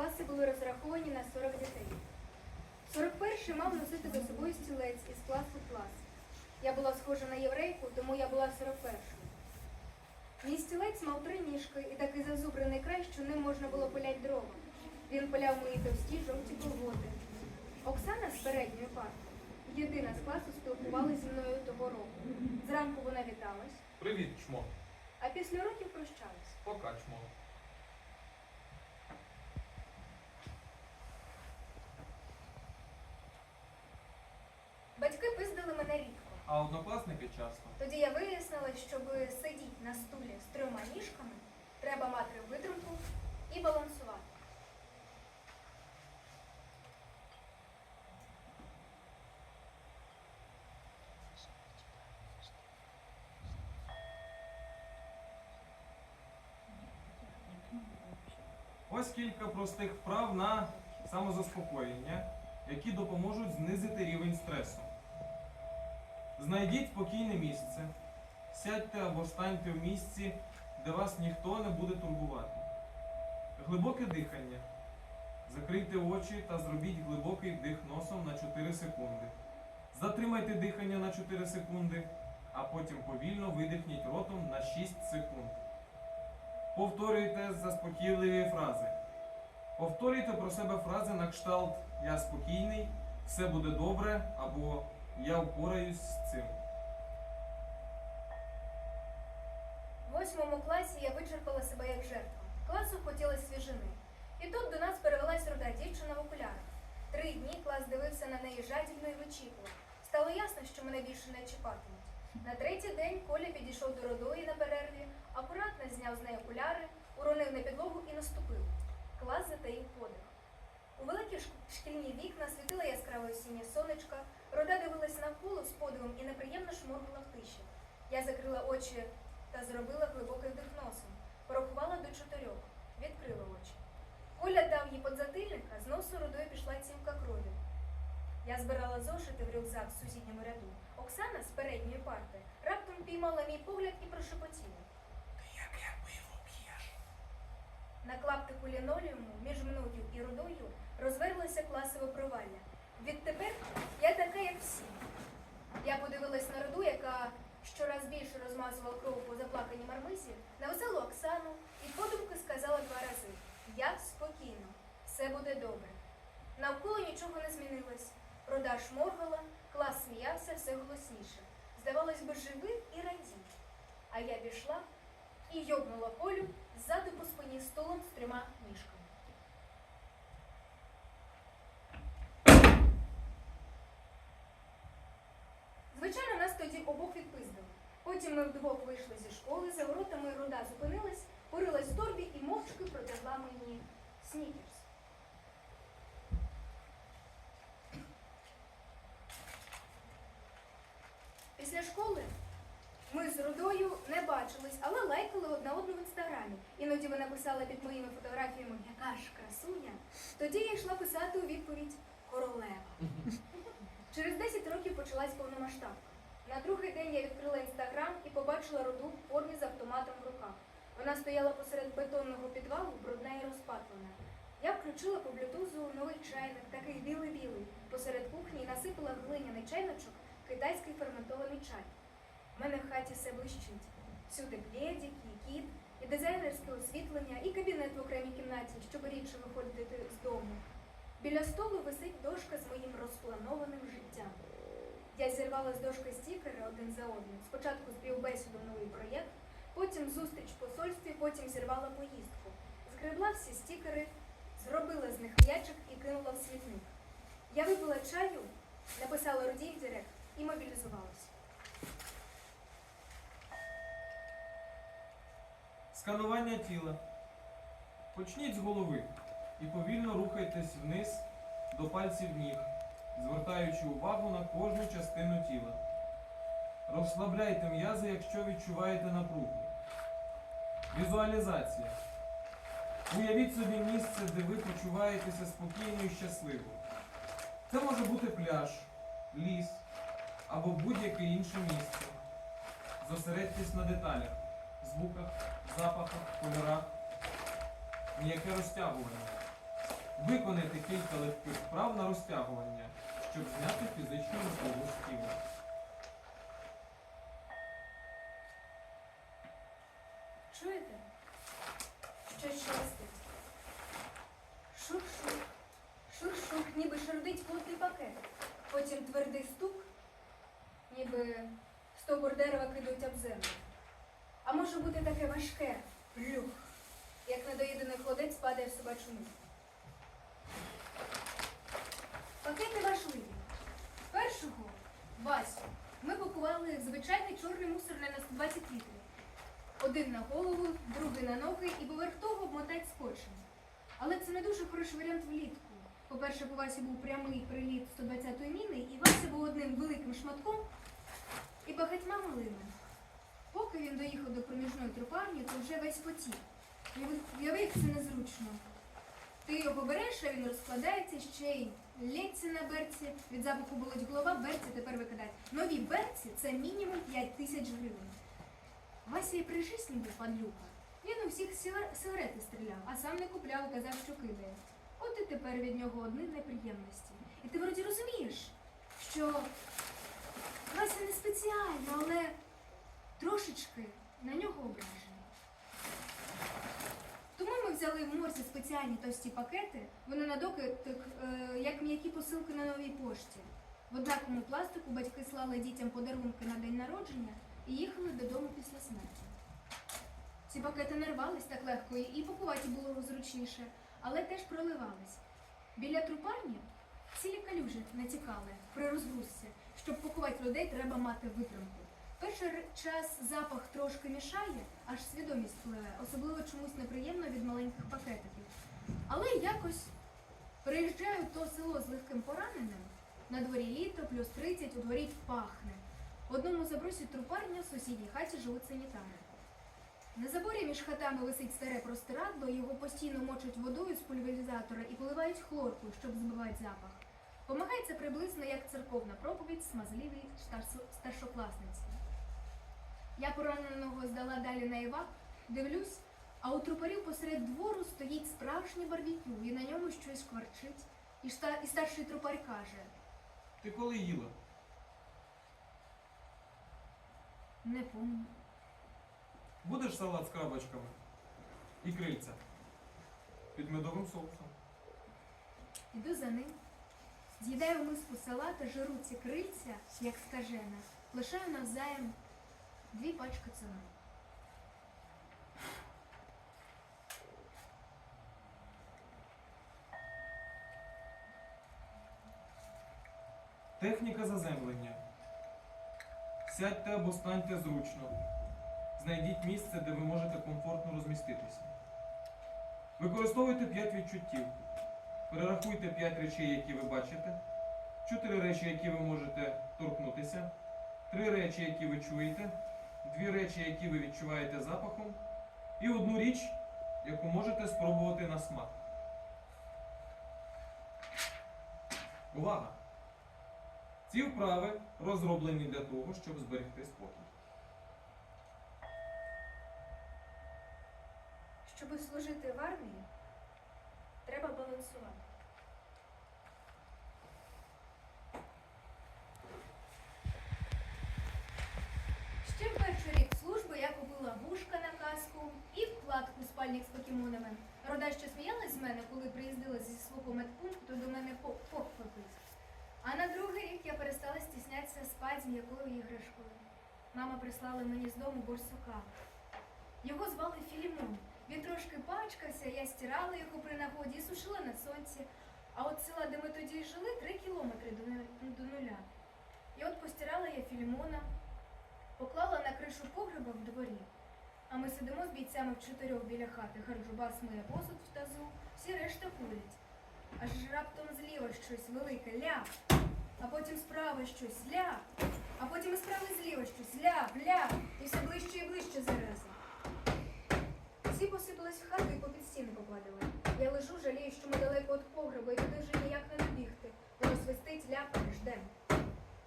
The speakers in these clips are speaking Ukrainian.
класи були розраховані на 40 дітей. 41-й мав носити за собою стілець із класу в клас. Я була схожа на єврейку, тому я була 41-ю. Мій стілець мав три ніжки і такий зазубрений край, що ним можна було пиляти дрова. Він пиляв мої товсті жовті колготи. Оксана з передньої парти, єдина з класу, спілкувалася зі мною того року. Зранку вона віталась, Привіт, чмо. а після років прощалась. Пока, чмо. Батьки пиздили мене рідко. А однокласники часто. Тоді я вияснила, щоб сидіти на стулі з трьома ніжками, треба мати витримку і балансувати. Ось кілька простих вправ на самозаспокоєння, які допоможуть знизити рівень стресу. Знайдіть спокійне місце. Сядьте або станьте в місці, де вас ніхто не буде турбувати. Глибоке дихання. Закрийте очі та зробіть глибокий вдих носом на 4 секунди. Затримайте дихання на 4 секунди, а потім повільно видихніть ротом на 6 секунд. Повторюйте заспокійливі фрази. Повторюйте про себе фрази на кшталт Я спокійний, все буде добре або Я впораюсь з цим. В восьмому класі я вичерпала себе як жертва. Класу хотілося свіжини. І тут до нас перевелась руда дівчина в окулярах. Три дні клас дивився на неї жадібно і вичікував. Стало ясно, що мене більше не чіпатимуть. На третій день Коля підійшов до родої на перерві, акуратно зняв з неї окуляри, уронив на підлогу і наступив. Клас затаїв подих. У великі шкільні вікна світила яскраве осіннє сонечко, рода дивилась навколо з подивом і неприємно шморгала в тиші. Я закрила очі та зробила глибокий вдих носом. Порахувала до чотирьох, відкрила очі. Коля дав їй подзатильника, з носу рудою пішла цівка крові. Я збирала зошити в рюкзак в сусідньому ряду. Оксана з передньої парти раптом піймала мій погляд і прошепотіла. Ти яке пиво п'єш? На клаптику лінолеуму між мною і рудою розверлося класове провалля. Відтепер я така, як всі. Я подивилась на руду, яка щораз більше розмазувала кров по заплаканій мармизі, на веселу Оксану і подумки сказала два рази: Я спокійно, все буде добре. Навколо нічого не змінилось. Руда шморгала, клас сміявся все голосніше. Здавалось би, живий і радів. А я пішла і йобнула Колю ззаду по спині столом з трьома ніжками. Звичайно, нас тоді обох відпиздили. Потім ми вдвох вийшли зі школи, за воротами руда зупинилась, порилась в торбі і мовчки протягла мені снікерс. Після школи ми з Рудою не бачились, але лайкали одна одну в інстаграмі. Іноді вона писала під моїми фотографіями Яка ж красуня. Тоді я йшла писати у відповідь Королева. Через 10 років почалась повномасштабка. На другий день я відкрила інстаграм і побачила руду в формі з автоматом в руках. Вона стояла посеред бетонного підвалу, брудна і розпатлена. Я включила по блютузу новий чайник, такий білий-білий, посеред кухні і насипала глиняний чайничок китайський ферментований чай. У мене в хаті все блищить. Всюди плєдік, і кіт, і дизайнерське освітлення, і кабінет в окремій кімнаті, щоб рідше виходити з дому. Біля столу висить дошка з моїм розпланованим життям. Я зірвала з дошки стікери один за одним. Спочатку співбесіду новий проєкт, потім зустріч в посольстві, потім зірвала поїздку. Згребла всі стікери, зробила з них м'ячик і кинула в смітник. Я випила чаю, написала Руді директ і мобілізувалася. Сканування тіла. Почніть з голови і повільно рухайтесь вниз до пальців ніг, звертаючи увагу на кожну частину тіла. Розслабляйте м'язи, якщо відчуваєте напругу. Візуалізація. Уявіть собі місце, де ви почуваєтеся спокійно і щасливо. Це може бути пляж, ліс або будь-яке інше місце. Зосередьтесь на деталях, звуках, запахах, кольорах. ніяке розтягування. Виконайте кілька легких вправ на розтягування, щоб зняти фізичну напругу з тіла. Чуєте? Щось шелестить. Шух-шух. Шух-шух, ніби шарудить плотний пакет. Потім твердий стук, ніби стовбур дерева кидають об землю. А може бути таке важке плюх, як недоїдений холодець падає в собачу миску. Пакети Васю ми пакували звичайний чорний мусорний на 120 літрів. Один на голову, другий на ноги і поверх того обмотать скотчем. Але це не дуже хороший варіант влітку. По-перше, по Васі був прямий приліт 120-ї міни, і Вася був одним великим шматком і багатьма малими. Поки він доїхав до проміжної трупарні, то вже весь потік. Уяви, як це незручно. Ти його береш, а він розкладається ще й лється на берці. Від запаху болить голова, берці тепер викидають. Нові берці це мінімум 5 тисяч гривень. Вася і при житті був падлюка. Він у всіх сигарети стріляв, а сам не купляв і казав, що кидає. От і тепер від нього одні неприємності. І ти вроді розумієш, що Вася не спеціально, але трошечки на нього ображений. Взяли в морзі спеціальні товсті пакети, вони на докиток, е, як м'які посилки на новій пошті. В однаковому пластику батьки слали дітям подарунки на день народження і їхали додому після смерті. Ці пакети не рвались так легко і пакувати було зручніше, але теж проливались. Біля трупарні цілі калюжі натікали при розгрузці. Щоб пакувати людей, треба мати витримку. Перший час запах трошки мішає, аж свідомість пливе, особливо чомусь неприємно від маленьких пакетиків. Але якось приїжджаю то село з легким пораненим, на дворі літо, плюс 30, у дворі пахне. В одному забросі трупарня, в сусідній хаті живуть санітари. На заборі між хатами висить старе простирадло, його постійно мочать водою з пульверизатора і поливають хлоркою, щоб збивати запах. Помагає це приблизно як церковна проповідь смазливій старшокласниці. Я пораненого здала далі на івак, дивлюсь, а у трупарів посеред двору стоїть справжнє барбекю, і на ньому щось кварчить. І, шта- і старший трупар каже: Ти коли їла? не помню. Будеш салат з крабочками і крильця під медовим соусом. Іду за ним. З'їдаю миску салата, жиру ці крильця, як скажена, лишаю навзаєм дві пачки цуна. Техніка заземлення. Сядьте або станьте зручно. Знайдіть місце, де ви можете комфортно розміститися. Використовуйте 5 відчуттів. Перерахуйте 5 речей, які ви бачите, 4 речі, які ви можете торкнутися, 3 речі, які ви чуєте, 2 речі, які ви відчуваєте запахом, і одну річ, яку можете спробувати на смак. Увага! Ці вправи розроблені для того, щоб зберегти спокій. Щоби служити в армії, треба балансувати. Ще в перший рік служби я купила вушка на каску і вкладку спальник з покемонами. Рода ще сміялась з мене, коли приїздила зі свого медпункту до мене поп попити. А на другий рік я перестала стіснятися спати з м'якою іграшкою. Мама прислала мені з дому борсука. Його звали Філімон. Він трошки пачкався, я стирала його при нагоді і сушила на сонці. А от села, де ми тоді жили, три кілометри до нуля. І от постирала я Філімона, поклала на кришу погреба в дворі. А ми сидимо з бійцями в чотирьох біля хати. Харджубас миє посуд в тазу, всі решта курять. Аж раптом зліва щось велике ляп, а потім справа щось ляп, а потім і справа зліва щось ляп, ляп, і все ближче і ближче зараза. Всі посипались в хату і попід стіни попадали. Я лежу, жалію, що ми далеко від погреба, і туди вже ніяк не добігти. Воно свистить, ляпає, ждем.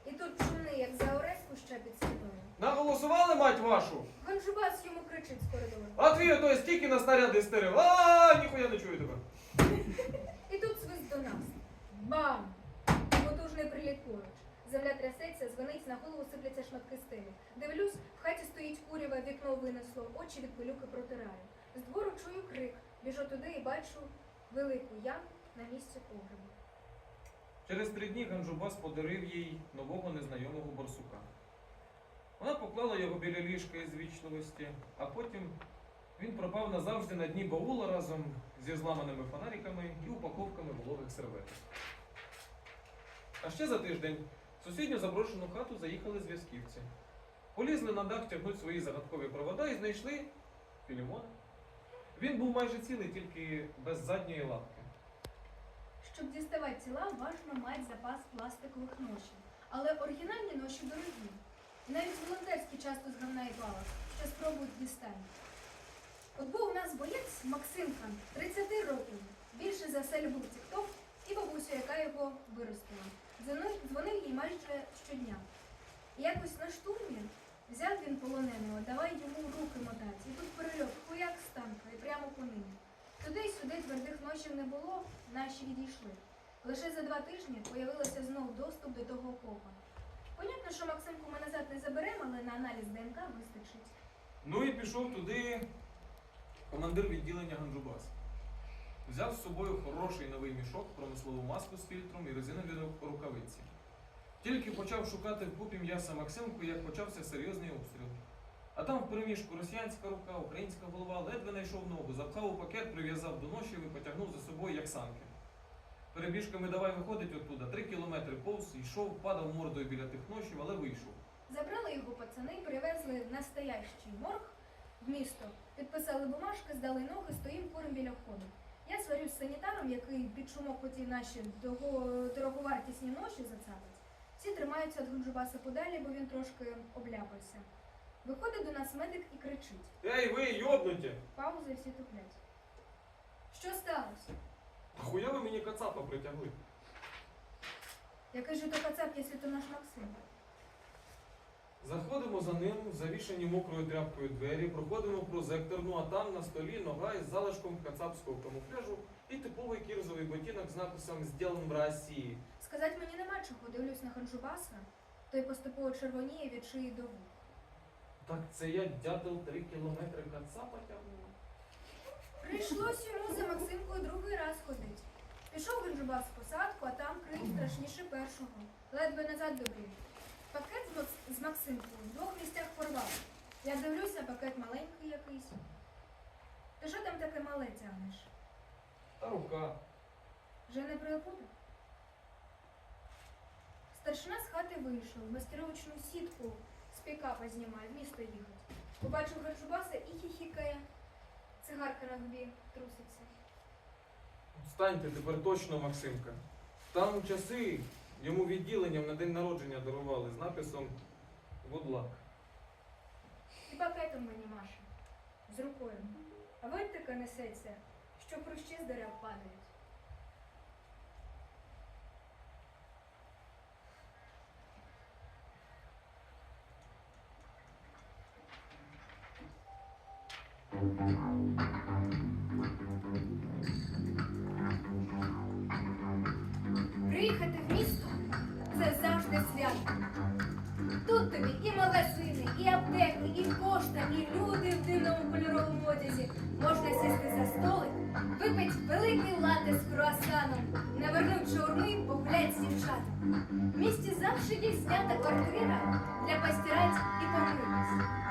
І тут чумний, як за орес куща під стіною. Наголосували, мать вашу? Ганжубас йому кричить з коридору. А твій ото стільки на снаряди стерив. А, ніхуя не чую тебе. І тут свист до нас. Бам! Потужний приліт поруч. Земля трясеться, звенить, на голову сипляться шматки стелі. Дивлюсь, в хаті стоїть курява, вікно винесло, очі від пилюки протираю. З двору чую крик, біжу туди і бачу велику яму на місці погребу. Через три дні Ганджубас подарив їй нового незнайомого борсука. Вона поклала його біля ліжка із вічливості, а потім він пропав назавжди на дні баула разом зі зламаними фонариками і упаковками вологих серветок. А ще за тиждень в сусідню заброшену хату заїхали зв'язківці. Полізли на дах тягнуть свої загадкові провода і знайшли Філімона. Він був майже цілий, тільки без задньої лапки. Щоб діставати тіла, важно мати запас пластикових ношів. Але оригінальні ноші дорогі. Навіть волонтерські часто з говна і палок, що спробують дістати. От був у нас боєць Максимка, 30 років. Більше за все любив тікток і бабусю, яка його виростила. Дзвонив їй майже щодня. І якось на штурмі взяв він полоненого, давай йому руки мотати. І тут перельот, хуяк з танка, і прямо по ним. Туди й сюди твердих ночів не було, наші відійшли. Лише за два тижні появилося знов доступ до того окопа. Понятно, що Максимку ми назад не заберемо, але на аналіз ДНК вистачить. Ну і пішов туди командир відділення Ганджубас. Взяв з собою хороший новий мішок, промислову маску з фільтром і резинові ру- рукавиці. Тільки почав шукати в купі м'яса Максимку, як почався серйозний обстріл. А там в переміжку росіянська рука, українська голова, ледве знайшов ногу, запхав у пакет, прив'язав до ношів і потягнув за собою як санки. Перебіжками давай виходить оттуда, три кілометри повз, йшов, падав мордою біля тих ношів, але вийшов. Забрали його пацани, привезли в настоящий морг в місто, підписали бумажки, здали ноги, стоїм курим біля входу. Я сварюсь з санітаром, який під шумок хотів наші дого- дороговартісні ноші зацапати. Всі тримаються від Гунжубаса подалі, бо він трошки обляпався. Виходить до нас медик і кричить. Ей, ви йобнуті! Пауза і всі туплять. Що сталося? Хуя ви мені кацапа притягли? Я кажу, то кацап, якщо то наш Максим. Заходимо за ним, завішані мокрою тряпкою двері, проходимо прозекторну, а там на столі нога із залишком кацапського камуфляжу і типовий кірзовий ботинок з написом «Сделан в Росії». Сказати мені нема чого, дивлюсь на Ханжубаса, той поступово червоніє від шиї до вух. Так це я дятел три кілометри кацапа тягнув. Прийшлось йому за Максимкою другий раз ходить. Пішов Гунжубас в посадку, а там крик страшніше першого. Ледве назад добрів. Пакет з, Макс- з Максимкою в двох місцях порвав. Я дивлюся, пакет маленький якийсь. Ти що там таке мале тягнеш? Та рука. Вже не прилипути? Старшина з хати вийшов, маскировочну сітку з пікапа знімає, в місто їхать. Побачив Гунжубаса і хіхікає. Цигарка на губі труситься. Встаньте тепер точно, Максимка. Там часи йому відділенням на день народження дарували з написом «Good luck». І пакетом мені Маша. З рукою. А вон така несеться, що хрущі з дерев падають. Приїхати в місто це завжди свято. Тут тобі і магазини, і аптеки, і пошта, і люди в дивному кольоровому одязі. Можна сісти за столик, випить великий лате з круасаном, навернуть шаурми, погулять з. В місті завжди є знята квартира для постирать і помитись.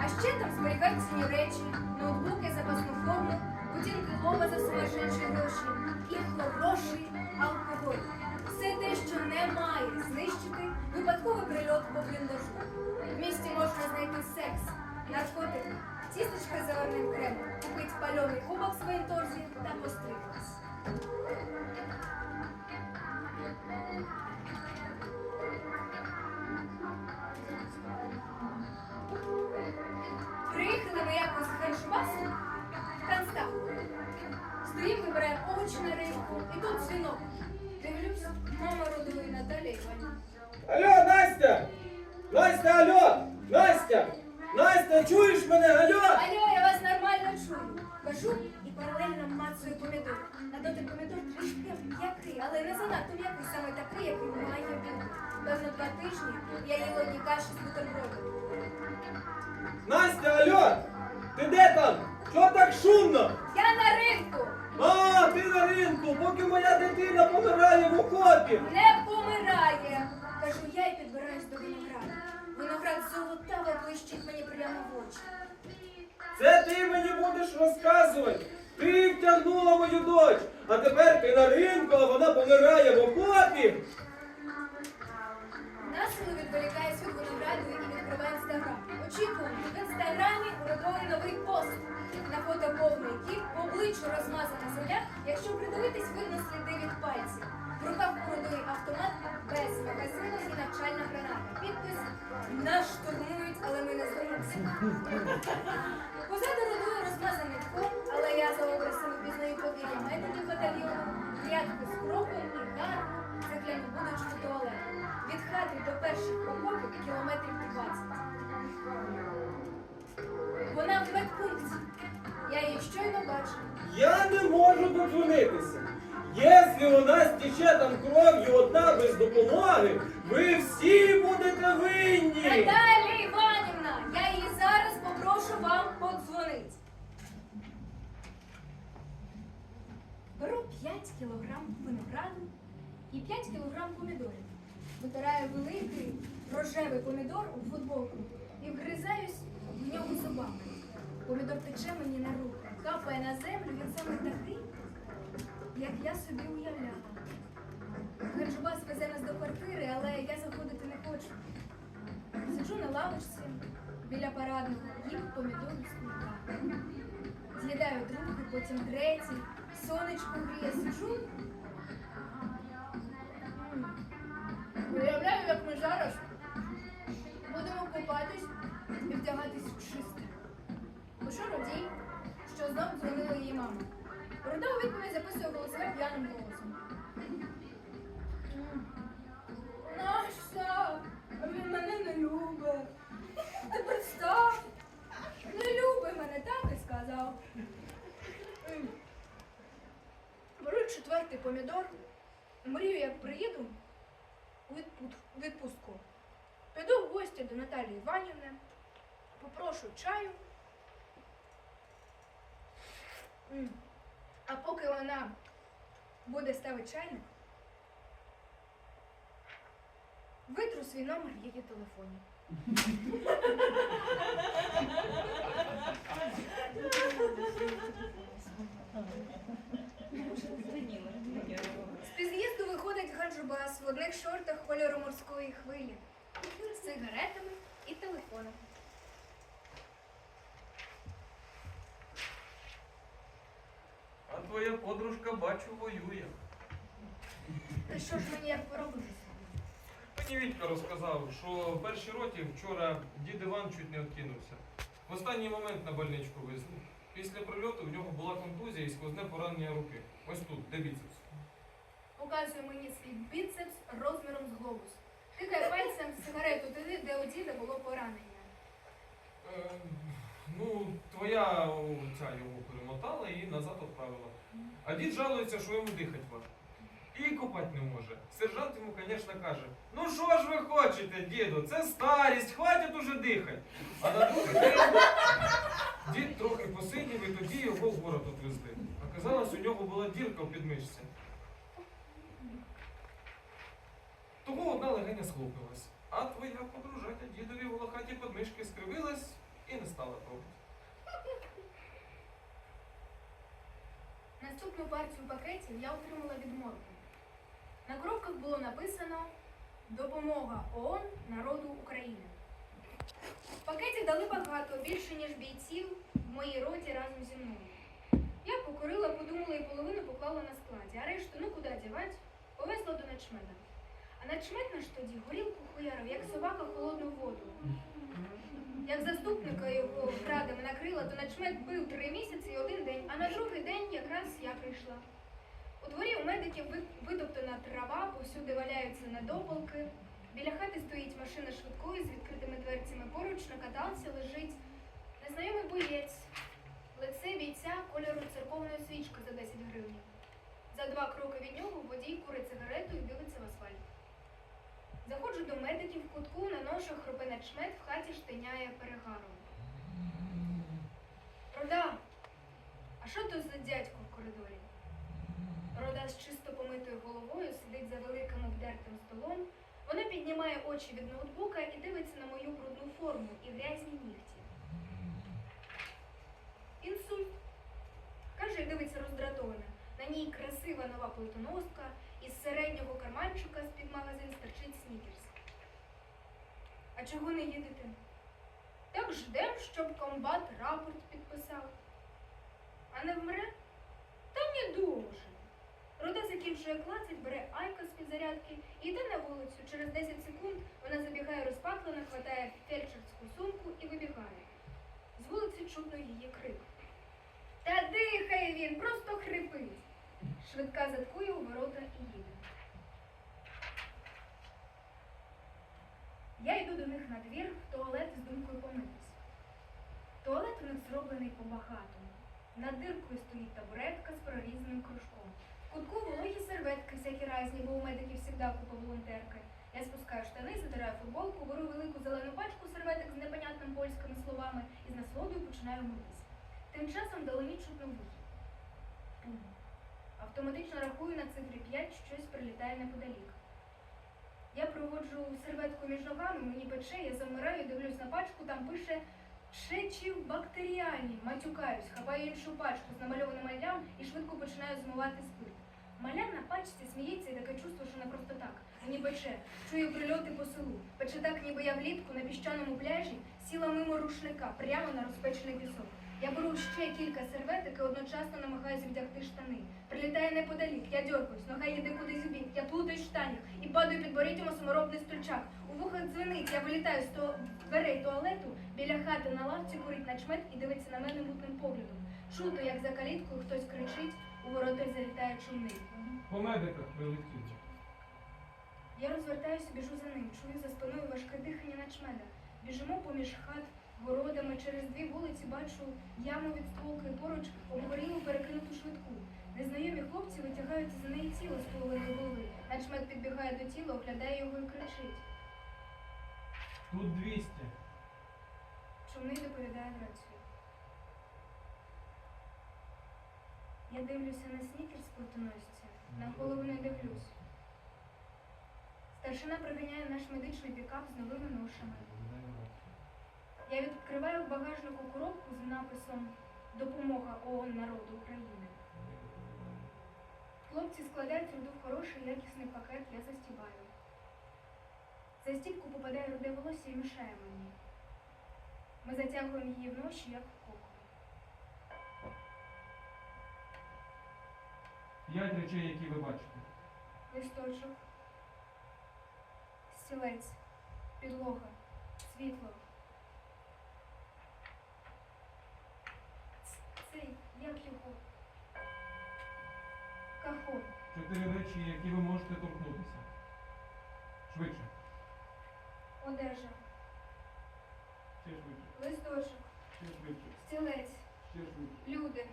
А ще там зберігають цінні речі, ноутбуки, запасну форму, будинки лова за сумасшедші гроші і хороший алкоголь. Все те, що не має знищити випадковий прильот по бліндажу. В місті можна знайти секс, наркотики, тістечка з заварним кремом, купити пальоний кубок в своїй торзі та постригтись. Одні каші з бутербродом. Настя, алло! Ти де там? Чого так шумно? Я на ринку А, ти на ринку, поки моя дитина помирає в окопі. не помирає. Кажу, я й підбираюсь до винограду. Виноград золотаво блищить мені прямо в очі. Це ти мені будеш розказувати. Ти втягнула мою дочь, а тепер ти на ринку, а вона помирає в окопі. Насилу відволікаюсь від винограду і відкриваю інстаграм. Очікуємо, в інстаграмі уродовий новий пост. На фото повний кіт, по обличчю розмазана земля. Якщо придивитись, видно сліди від пальців. В руках уродовий автомат без магазину і навчальна граната. Підпис нас штурмують, але ми не здаємося. Позаду родою розмазаний фон, але я за образами пізнаю подвір'я медиків батальйону, можу. Якщо у нас тече там кров'ю одна без допомоги, ви всі будете винні. Наталія Іванівна, я її зараз попрошу вам подзвонити. Беру 5 кілограм винограду і 5 кілограм помідорів. Витираю великий рожевий помідор у футболку і вгризаюсь в нього зубами. Помідор тече мені на руку, капає на землю, він саме такий, як я собі уявляла. Ганджубас везе нас до квартири, але я заходити не хочу. Сиджу на лавочці біля парадного, їм помідори з кулька. З'їдаю другий, потім третій, сонечко гріє, сиджу. Уявляю, як ми зараз будемо купатись і вдягатись в чисте. Пишу Родій, що знов дзвонила її мама. Рода у відповідь записує голосове п'яним голосом. М. Настя, він мене не любить. Ти представ, не любить мене, так і сказав. Беру четвертий помідор. Мрію, як приїду у відпустку. Піду в гості до Наталії Іванівни, попрошу чаю. А поки вона буде ставити чайник, витру свій номер в її телефоні. З під'їзду виходить ганджубас в одних шортах кольору морської хвилі з сигаретами і телефоном. Твоя подружка, бачу, воює. Та що ж мені як поробити? Мені Вітька розказав, що в першій роті вчора дід Іван чуть не откинувся. В останній момент на больничку везли. Після прильоту в нього була контузія і сквозне поранення руки. Ось тут, де біцепс. Показує мені свій біцепс розміром з глобус. Тикає пальцем сигарету туди, де у діда було поранення. Е, ну, твоя о, ця його перемотала і назад відправила. А дід жалується, що йому дихати важко. І копати не може. Сержант йому, звісно, каже: ну що ж ви хочете, діду, це старість, хватить уже дихати. А на другий день дід трохи посидів і тоді його в город відвезли. Оказалось, у нього була дірка в підмишці. Тому одна легеня схлопилась. А твоя подружатя дідові в волохаті подмишки скривилась і не стала пробувати. Наступну партію пакетів я отримала від. На коробках було написано Допомога ООН народу України. Пакетів дали багато, більше, ніж бійців в моїй роті разом зі мною. Я покорила, подумала і половину поклала на складі, а решту, ну куди дівать, повезла до начмеда. А начмед наш тоді горілку хуярив, як собака холодну воду. Як заступника його крадами накрила, то начмет бив три місяці і один день, а на другий день якраз я прийшла. У дворі у медиків витоптана трава, повсюди валяються недопалки. Біля хати стоїть машина швидкої з відкритими дверцями. Поруч на каталці лежить незнайомий боєць. Лице бійця кольору церковної свічки за 10 гривень. За два кроки від нього водій курить сигарету і дивиться в асфальт. Заходжу до медиків в кутку, наношу хропи начмет, в хаті штиняє перегаром. Рода, а що то за дядько в коридорі? Рода з чисто помитою головою сидить за великим обдертим столом. Вона піднімає очі від ноутбука і дивиться на мою брудну форму і грязні нігті. Інсульт. Каже дивиться роздратовано. На ній красива нова плитоноска, із середнього карманчика з-під магазин стирчить снікерс. А чого не їдете? Так ждем, щоб комбат рапорт підписав. А не вмре? Та не дуже. Рода закінчує клацать, бере айка з-під зарядки і йде на вулицю. Через 10 секунд вона забігає розпатлена, хватає фельдшерську сумку і вибігає. З вулиці чутно її крик. Та дихає він, просто хрипить. Швидка заткує у ворота і їде. Я йду до них на двір в туалет з думкою помитись. Туалет у них зроблений по-багатому. Над диркою стоїть табуретка з прорізаним кружком. В кутку вологі серветки всякі разні, бо у медиків завжди купа волонтерки. Я спускаю штани, задираю футболку, беру велику зелену пачку серветок з непонятними польськими словами і з насолодою починаю митись. Тим часом далині чутно вихід. Автоматично рахую на цифрі 5, щось прилітає неподалік. Я проводжу серветку між ногами, мені пече, я замираю, дивлюсь на пачку, там пише Шечів бактеріальні. Матюкаюсь, хапаю іншу пачку з намальованим малям і швидко починаю змивати спирт. Маля на пачці сміється і таке чувство, що не просто так. Мені пече, чую прильоти по селу. Пече так, ніби я влітку на піщаному пляжі сіла мимо рушника, прямо на розпечений пісок. Я беру ще кілька серветок і одночасно намагаюся вдягти штани. Прилітає неподалік, я дьоргаюсь, нога їде кудись у бік, я плутаюсь в штанях і падаю під борітьом у саморобний стульчак. У вухах дзвенить, я вилітаю з то... дверей туалету, біля хати на лавці курить начмет і дивиться на мене мутним поглядом. Чуто, як за каліткою хтось кричить, у ворота залітає чумний. По медиках прилетіть. Я розвертаюся, біжу за ним, чую за спиною важке дихання начмеда. Біжимо поміж хат, городами, через дві вулиці бачу яму від стволки поруч обгорілу перекинуту швидку. Незнайомі хлопці витягають за неї тіло з половини голови. Начмед підбігає до тіла, оглядає його і кричить. Тут 200. Чумний доповідає рацію. Я дивлюся на снікерс плитоносця, на голову не дивлюсь. Старшина приганяє наш медичний пікап з новими ношами. Я відкриваю в багажнику коробку з написом Допомога ООН народу України. Хлопці складають руду в хороший якісний пакет, я застібаю. За стіпку попадає руде волосся і мішає мені. Ми затягуємо її вночі, як в кокон. П'ять речей, які ви бачите. Листочок, стілець, підлога, світло. Цей, як його? Кахон. Чотири речі, які ви можете торкнутися. Швидше. Одежа, Ще швидше. листочок, Ще швидше. стілець, Ще швидше. люди,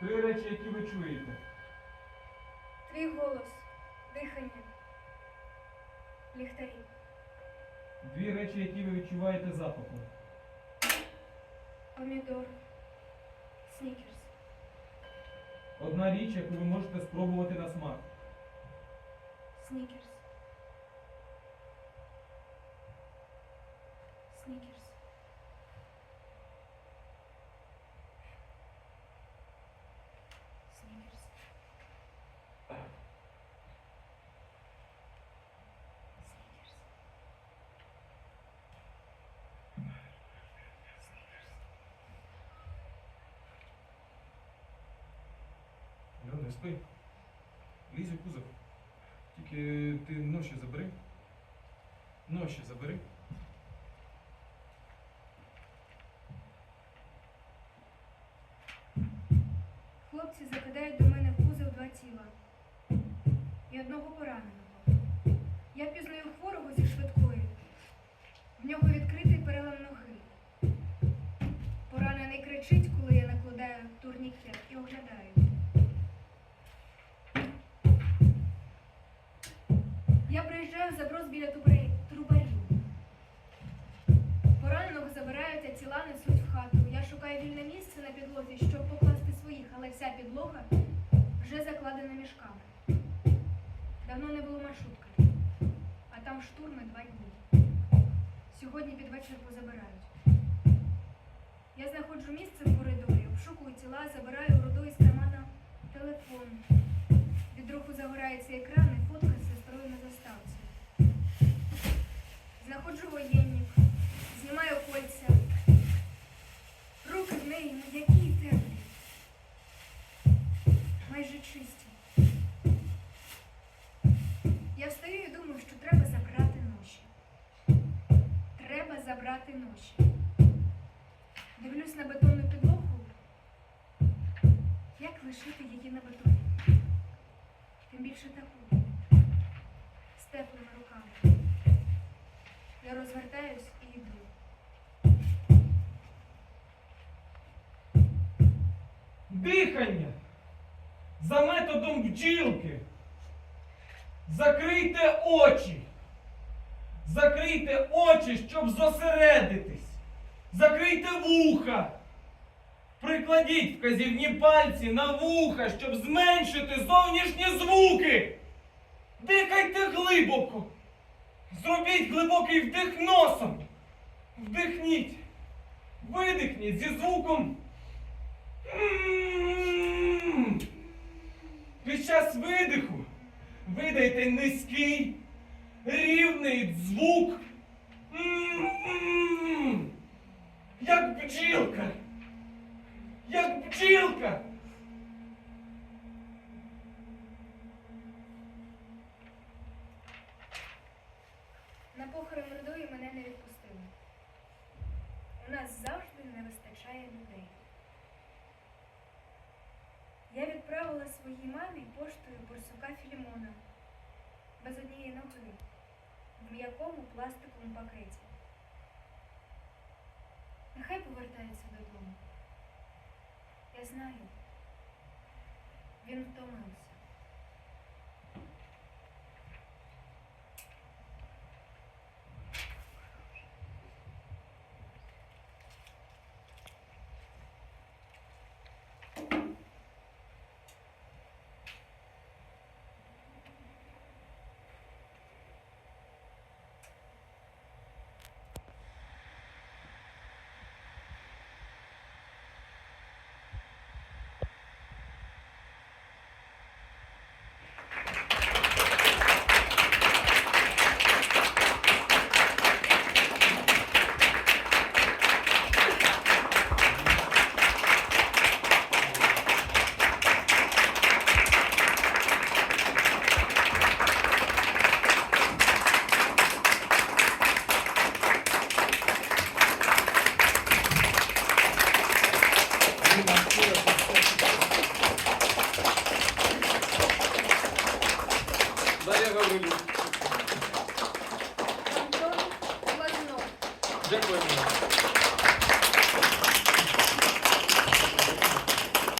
Три речі, які ви чуєте. твій голос, дихання, ліхтарі, Дві речі, які ви відчуваєте запахом. помідор, снікерс, Одна річ, яку ви можете спробувати на смак. снікерс. Снікерс. Спи. Лізь у кузов. Тільки ти ноші забери. Ноші забери. Хлопці закидають до мене в кузов два тіла і одного пораненого. Я пізнаю хворого зі швидкої. В нього відкритий перелам ноги. Поранений кричить, коли я накладаю турнікет підлозі, щоб покласти своїх, але вся підлога вже закладена мішками. Давно не було маршрутки, а там штурми два дні. Сьогодні під вечір позабирають. Я знаходжу місце в коридорі, обшукую тіла, забираю у Рудо із кармана телефон. Від руху загорається екран і фотка з сестрою на заставці. Знаходжу воєнник, знімаю кольця. Забрати ноші. Дивлюсь на бетонну підлогу. Як лишити її на бетоні? Тим більше таку. З теплими руками. Я розвертаюсь і йду. Дихання за методом бджілки. Закрийте очі. Закрийте очі, щоб зосередитись. Закрийте вуха. Прикладіть вказівні пальці на вуха, щоб зменшити зовнішні звуки. Дихайте глибоко. Зробіть глибокий вдих носом. Вдихніть. Видихніть зі звуком. Під час видиху видайте низький, рівний звук. М. Як бджілка. Як бджілка. На похорон Рудої мене не відпустили. У нас завжди не вистачає людей. Я відправила своїй мамі поштою борсука Філімона без однієї м'якому пластиковому пакеті. Нехай повертається додому. Я знаю, він втомився.